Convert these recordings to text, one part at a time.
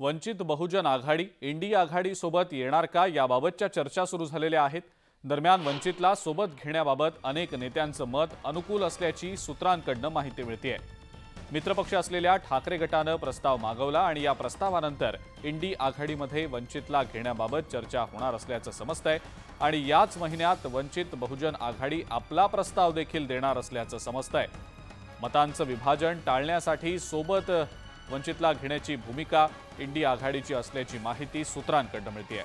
वंचित बहुजन आघाडी India आघाडीसोबत येणार का याबाबतच्या चर्चा सुरू झालेल्या आहेत. दरम्यान वंचितला सोबत घेण्याबाबत अनेक नेत्यांचं मत अनुकूल असल्याची सूत्रांकडनं माहिती मिळतेय. मित्रपक्ष असलेल्या ठाकरे गटानं प्रस्ताव मागवला आणि या प्रस्तावानंतर इंडी आघाडीमध्ये वंचितला घेण्याबाबत चर्चा होणार असल्याचं समजतंय आणि याच महिन्यात वंचित बहुजन आघाडी आपला प्रस्ताव देखील देणार असल्याचं समजतंय. मतांचं विभाजन टाळण्यासाठी सोबत वंचितला घेण्याची भूमिका इंडी आघाडीची असल्याची माहिती सूत्रांकडनं मिळते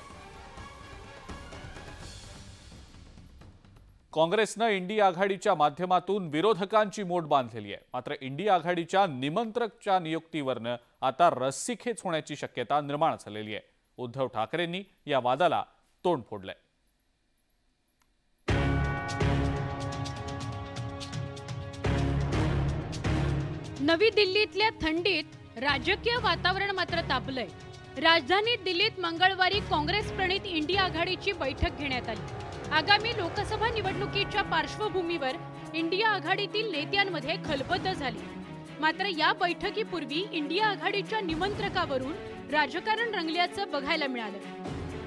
काँग्रेसनं इंडी आघाडीच्या माध्यमातून विरोधकांची मोठ बांधलेली आहे मात्र इंडी आघाडीच्या निमंत्रकच्या नियुक्तीवरनं आता रस्सीखेच होण्याची शक्यता निर्माण झालेली आहे उद्धव ठाकरेंनी या वादाला तोंड फोडलंय. नवी दिल्लीतल्या थंडीत राजकीय वातावरण मात्र तापलंय. राजधानी दिल्लीत मंगळवारी काँग्रेस प्रणित इंडिया आघाडीची बैठक घेण्यात आली. आगामी लोकसभा निवडणुकीच्या पार्श्वभूमीवर इंडिया आघाडीतील नेत्यांमध्ये खलबद्द झाली. मात्र या बैठकीपूर्वी इंडिया आघाडीच्या निमंत्रकावरून राजकारण रंगल्याचं बघायला मिळालं.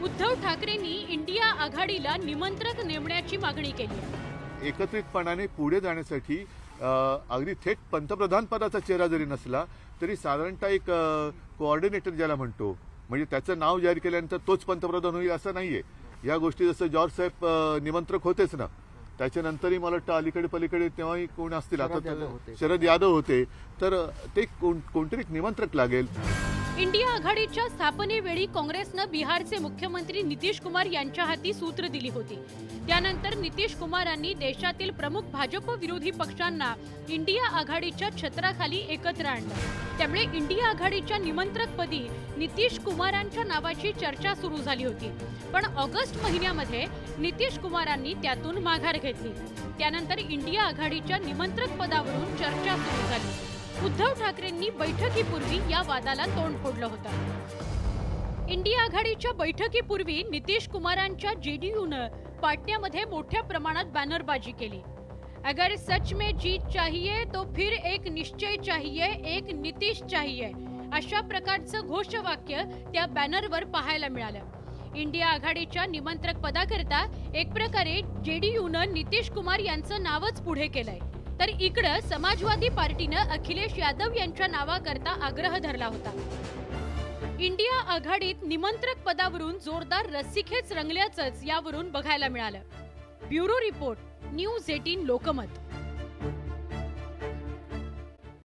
उद्धव ठाकरेंनी इंडिया आघाडीला निमंत्रक नेमण्याची मागणी केली एकत्रितपणाने पुढे जाण्यासाठी अगदी थेट पंतप्रधान पदाचा चेहरा जरी नसला तरी साधारणतः एक कोऑर्डिनेटर ज्याला म्हणतो म्हणजे त्याचं नाव जाहीर केल्यानंतर तोच पंतप्रधान होईल असं नाहीये. या गोष्टी जसं जॉर्ज साहेब निमंत्रक होतेच ना त्याच्यानंतरही मला वाटतं अलीकडे पलीकडे तेव्हाही कोण असतील आता शरद यादव होते. तर ते कोण- कोणतरी निमंत्रक लागेल. इंडिया आघाडीच्या स्थापनेवेळी काँग्रेसनं बिहारचे मुख्यमंत्री नितीश कुमार यांच्या हाती सूत्र दिली होती. त्यानंतर नितीश कुमारांनी देशातील प्रमुख भाजप विरोधी पक्षांना इंडिया आघाडीच्या छत्राखाली एकत्र आणलं. त्यामुळे इंडिया आघाडीच्या निमंत्रकपदी नितीश कुमारांच्या नावाची चर्चा सुरू झाली होती. पण ऑगस्ट महिन्यामध्ये नितीश कुमारांनी त्यातून माघार घेतली. त्यानंतर इंडिया आघाडीच्या निमंत्रक पदावरून चर्चा सुरू झाली. उद्धव ठाकरेंनी बैठकीपूर्वी या वादाला तोंड फोडलं होतं. इंडिया आघाडीच्या बैठकीपूर्वी नितीश कुमारांच्या जेडीयूनं पाटण्यामध्ये मोठ्या प्रमाणात बॅनरबाजी केली. अगर सच में जीत चाहिए तो फिर एक निश्चय चाहिए एक नितीश चाहिए अशा प्रकारचं घोषवाक्य त्या बॅनरवर पाहायला मिळालं. इंडिया आघाडीच्या निमंत्रक पदाकरता एक प्रकारे जेडीयूनं नितीश कुमार यांचं नावच पुढे केलंय. तर इकडं समाजवादी पार्टीनं अखिलेश यादव यांच्या नावाकरता आग्रह धरला होता. इंडिया आघाडीत निमंत्रक पदावरून जोरदार रस्सीखेच रंगल्याचंच यावरून बघायला मिळालं. Bureau report news eighteen Lokmat.